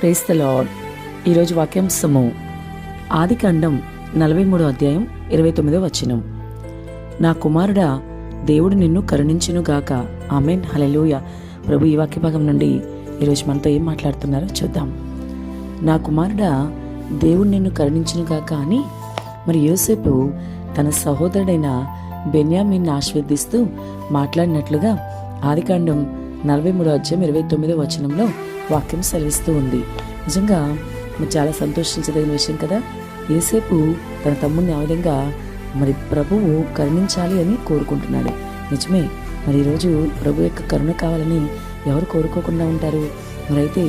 Praise the lord ఈరోజు వాక్యాంశము ఆది కాండం నలభై మూడో అధ్యాయం ఇరవై తొమ్మిదో వచనం. నా కుమారుడా దేవుడు నిన్ను కరుణించును గాక. ఆమెన్. హలెలూయ ప్రభు ఈ వాక్య భాగం నుండి ఈరోజు మనతో ఏం మాట్లాడుతున్నారో చూద్దాం. నా కుమారుడా దేవుడు నిన్ను కరుణించును గాక అని మరి యోసేపు తన సహోదరుడైన బెన్యామిన్ని ఆశీర్వదిస్తూ మాట్లాడినట్లుగా ఆదికాండం నలభై మూడో అధ్యాయం ఇరవై తొమ్మిదో వచనంలో వాక్యం సెలవిస్తూ ఉంది. నిజంగా మరి చాలా సంతోషించదగిన విషయం కదా? ఏసేపు తన తమ్ముడిని ఆ విధంగా మరి ప్రభువు కరుణించాలి అని కోరుకుంటున్నాడు. నిజమే మరి ఈరోజు ప్రభు యొక్క కరుణ కావాలని ఎవరు కోరుకోకుండా ఉంటారు? మరైతే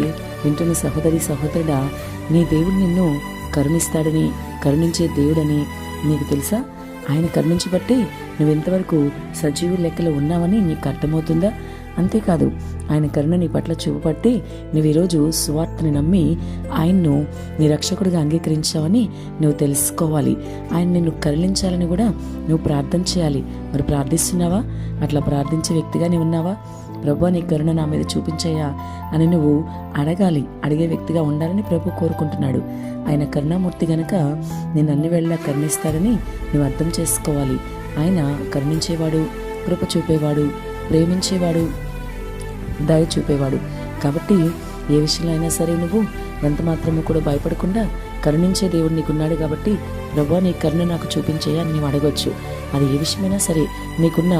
వింటున్న సహోదరి సహోదరుడా నీ దేవుడు నిన్ను కరుణిస్తాడని కరుణించే దేవుడని నీకు తెలుసా? ఆయన కరుణించబట్టి నువ్వు ఎంతవరకు సజీవు లెక్కలో ఉన్నావని నీకు అర్థమవుతుందా? అంతేకాదు ఆయన కరుణ నీ పట్ల చూపబట్టి నువ్వు ఈరోజు సువార్తని నమ్మి ఆయన్ను నీ రక్షకుడిగా అంగీకరించావని నువ్వు తెలుసుకోవాలి. ఆయన నిన్ను కరుణించాలని కూడా నువ్వు ప్రార్థన చేయాలి. మరి ప్రార్థిస్తున్నావా? అట్లా ప్రార్థించే వ్యక్తిగా నీవు ఉన్నావా? ప్రభు నీ కరుణ నా మీద చూపించాయా అని నువ్వు అడగాలి. అడిగే వ్యక్తిగా ఉండాలని ప్రభు కోరుకుంటున్నాడు. ఆయన కరుణామూర్తి గనక నేను అన్ని వేళలా కరుణిస్తాడని నువ్వు అర్థం చేసుకోవాలి. ఆయన కరుణించేవాడు కృప చూపేవాడు ప్రేమించేవాడు దయ చూపేవాడు. కాబట్టి ఏ విషయంలో అయినా సరే నువ్వు ఎంత మాత్రము కూడా భయపడకుండా కరుణించే దేవుడు నీకున్నాడు కాబట్టి ప్రభా నీ కరుణ నాకు చూపించేయా అని నీవు అడగొచ్చు. అది ఏ విషయమైనా సరే నీకున్న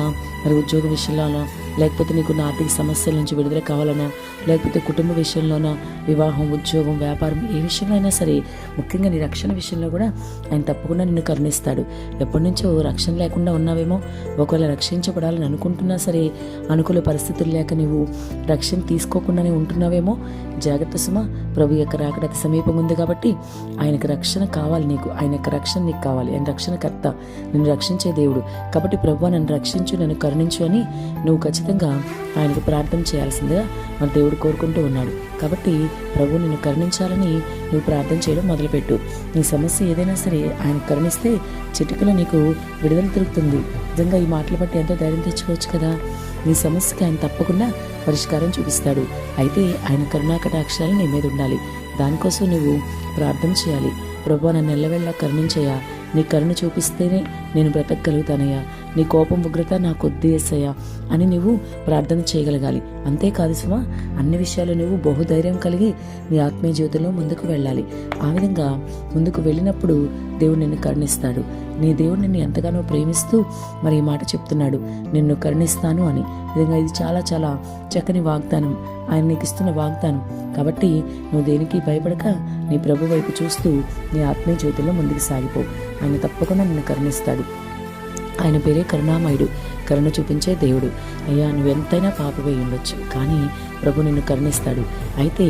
మరి ఉద్యోగ విషయంలో లేకపోతే నీకున్న ఆర్థిక సమస్యల నుంచి విడుదల కావాలన్నా లేకపోతే కుటుంబ విషయంలోనా వివాహం ఉద్యోగం వ్యాపారం ఏ విషయంలో అయినా సరే ముఖ్యంగా నీ రక్షణ విషయంలో కూడా ఆయన తప్పకుండా నిన్ను కరుణిస్తాడు. ఎప్పటి నుంచో రక్షణ లేకుండా ఉన్నావేమో ఒకవేళ రక్షించబడాలని అనుకుంటున్నా సరే అనుకూల పరిస్థితులు లేక నువ్వు రక్షణ తీసుకోకుండానే ఉంటున్నావేమో జాగ్రత్త సుమ ప్రభు యొక్క రాకడ సమీపం ఉంది కాబట్టి ఆయనకు రక్షణ కావాలి నీకు. ఆయన యొక్క రక్షణ నీకు కావాలి. ఆయన రక్షణకర్త. నిన్ను రక్షించే దేవుడు. కాబట్టి ప్రభు నన్ను రక్షించు నన్ను కరుణించు అని నువ్వు ఖచ్చితంగా ఆయనకు ప్రార్థన చేయాల్సిందిగా మన దేవుడు కోరుకుంటూ ఉన్నాడు. కాబట్టి ప్రభు నిన్ను కరుణించాలని నువ్వు ప్రార్థన చేయడం మొదలుపెట్టు. నీ సమస్య ఏదైనా సరే ఆయన కరుణిస్తే చిటికలో నీకు విడుదల దొరుకుతుంది. నిజంగా ఈ మాటలు బట్టి ఎంతో ధైర్యం తెచ్చుకోవచ్చు కదా? నీ సమస్యకి ఆయన తప్పకుండా పరిష్కారం చూపిస్తాడు. అయితే ఆయన కరుణా కటాక్షాలు నీ మీద ఉండాలి. దానికోసం నువ్వు ప్రార్థన చేయాలి. ప్రభు నన్ను ఎల్లవెళ్ళ కరుణించయ్యా. నీ కరుణ చూపిస్తేనే నేను బ్రతకగలుగుతానయ్యా. నీ కోపం ఉగ్రత నాకు వద్దేసయ్యా అని నువ్వు ప్రార్థన చేయగలగాలి. అంతేకాదు సుమా అన్ని విషయాలు నువ్వు బహుధైర్యం కలిగి నీ ఆత్మీయ జీవితంలో ముందుకు వెళ్ళాలి. ఆ విధంగా ముందుకు వెళ్ళినప్పుడు దేవుడు నిన్ను కరుణిస్తాడు. నీ దేవుడు నిన్ను ఎంతగానో ప్రేమిస్తూ మరి ఈ మాట చెప్తున్నాడు. నిన్ను కరుణిస్తాను అని. విధంగా ఇది చాలా చాలా చక్కని వాగ్దానం. ఆయన నీకు ఇస్తున్న వాగ్దానం. కాబట్టి నువ్వు దేనికి భయపడక నీ ప్రభు వైపు చూస్తూ నీ ఆత్మీయ జీవితంలో ముందుకు సాగిపో. ఆయన తప్పకుండా నిన్ను కరుణిస్తాడు. ఆయన పేరే కరుణామయుడు. కరుణ చూపించే దేవుడు. అయ్యా నువ్వు ఎంతైనా పాపవై ఉండొచ్చు కానీ ప్రభు నిన్ను కరుణిస్తాడు. అయితే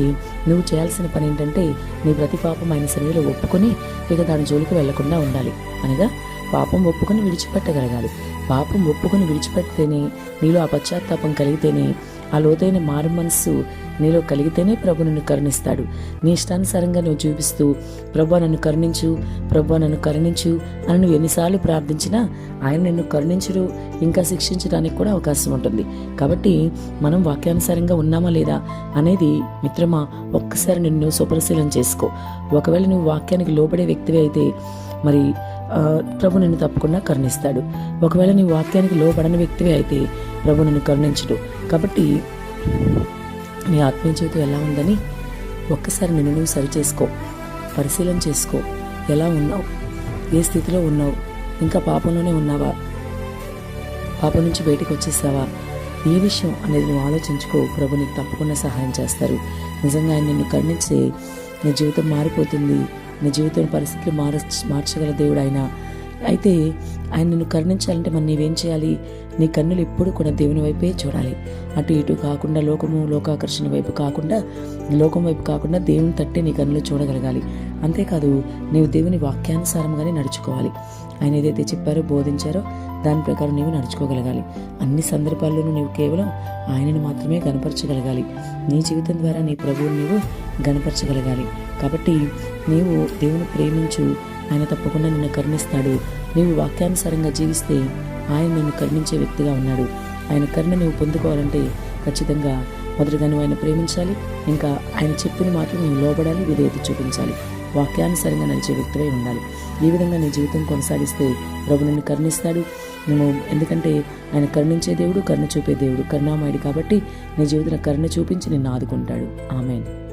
నువ్వు చేయాల్సిన పని ఏంటంటే నీ ప్రతి పాపం ఆయన సన్నిధిలో ఒప్పుకొని ఇక దాని జోలికి వెళ్ళకుండా ఉండాలి. అనగా పాపం ఒప్పుకొని విడిచిపెట్టగలగాలి. పాపం ఒప్పుకొని విడిచిపెడితేనే నీలో ఆ పశ్చాత్తాపం కలిగితేనే ఆ లోతైన మారు మనస్సు నీలో కలిగితేనే ప్రభు నన్ను కరుణిస్తాడు. నీ ఇష్టానుసారంగా నువ్వు చూపిస్తూ ప్రభు నన్ను కరుణించు ప్రభు నన్ను కరుణించు అని నువ్వు ఎన్నిసార్లు ప్రార్థించినా ఆయన నిన్ను కరుణించడు ఇంకా శిక్షించడానికి కూడా అవకాశం ఉంటుంది. కాబట్టి మనం వాక్యానుసారంగా ఉన్నామా లేదా అనేది మిత్రమా ఒక్కసారి నిన్ను సుపరిశీలన చేసుకో. ఒకవేళ నువ్వు వాక్యానికి లోబడే వ్యక్తివి అయితే మరి ప్రభు నిన్ను తప్పకుండా కరుణిస్తాడు. ఒకవేళ నీ వాక్యానికి లోబడని వ్యక్తివి అయితే ప్రభు నిన్ను కరుణించడు. కాబట్టి నీ ఆత్మీయ జీవితం ఎలా ఉందని ఒక్కసారి నిన్ను నువ్వు సరి చేసుకో పరిశీలన చేసుకో. ఎలా ఉన్నావు? ఏ స్థితిలో ఉన్నావు? ఇంకా పాపంలోనే ఉన్నావా? పాపం నుంచి బయటకు వచ్చేసావా? ఏ విషయం అనేది నువ్వు ఆలోచించుకో. ప్రభు నీకు తప్పకుండా సహాయం చేస్తారు. నిజంగా ఆయన నిన్ను కరుణించి నీ జీవితం మారిపోతుంది. నీ జీవితం పరిస్థితులు మార మార్చగల దేవుడు ఆయన. అయితే ఆయన నిన్ను కరుణించాలంటే మరి నీవేం చేయాలి? నీ కన్నులు ఎప్పుడు కూడా దేవుని వైపే చూడాలి. అటు ఇటు కాకుండా లోకము లోకాకర్షణ వైపు కాకుండా లోకం వైపు కాకుండా దేవుని తట్టే నీ కన్నులు చూడగలగాలి. అంతేకాదు నీవు దేవుని వాక్యానుసారంగానే నడుచుకోవాలి. ఆయన ఏదైతే చెప్పారో బోధించారో దాని ప్రకారం నీవు నడుచుకోగలగాలి. అన్ని సందర్భాల్లోనూ నీవు కేవలం ఆయనను మాత్రమే కనపరచగలగాలి నీ జీవితం ద్వారా నీ ప్రభువుని నీవు గనపరచగలగాలి కాబట్టి నీవు దేవుని ప్రేమించు ఆయన తప్పకుండా నిన్ను కరుణిస్తాడు. నీవు వాక్యానుసారంగా జీవిస్తే ఆయన నిన్ను కరుణించే వ్యక్తిగా ఉన్నాడు. ఆయన కరుణ నువ్వు పొందుకోవాలంటే ఖచ్చితంగా మొదటగా నువ్వు ఆయన ప్రేమించాలి. ఇంకా ఆయన చెప్పిన మాటలు నువ్వు లోబడాలి విధేయత చూపించాలి. వాక్యానుసారంగా నడిచే వ్యక్తివై ఉండాలి. ఈ విధంగా నీ జీవితం కొనసాగిస్తే ప్రభు నిన్ను కరుణిస్తాడు. నువ్వు ఎందుకంటే ఆయన కరుణించే దేవుడు కరుణ చూపే దేవుడు కరుణామయుడు కాబట్టి నీ జీవితంలో కరుణ చూపించి నిన్ను ఆదుకుంటాడు. ఆమె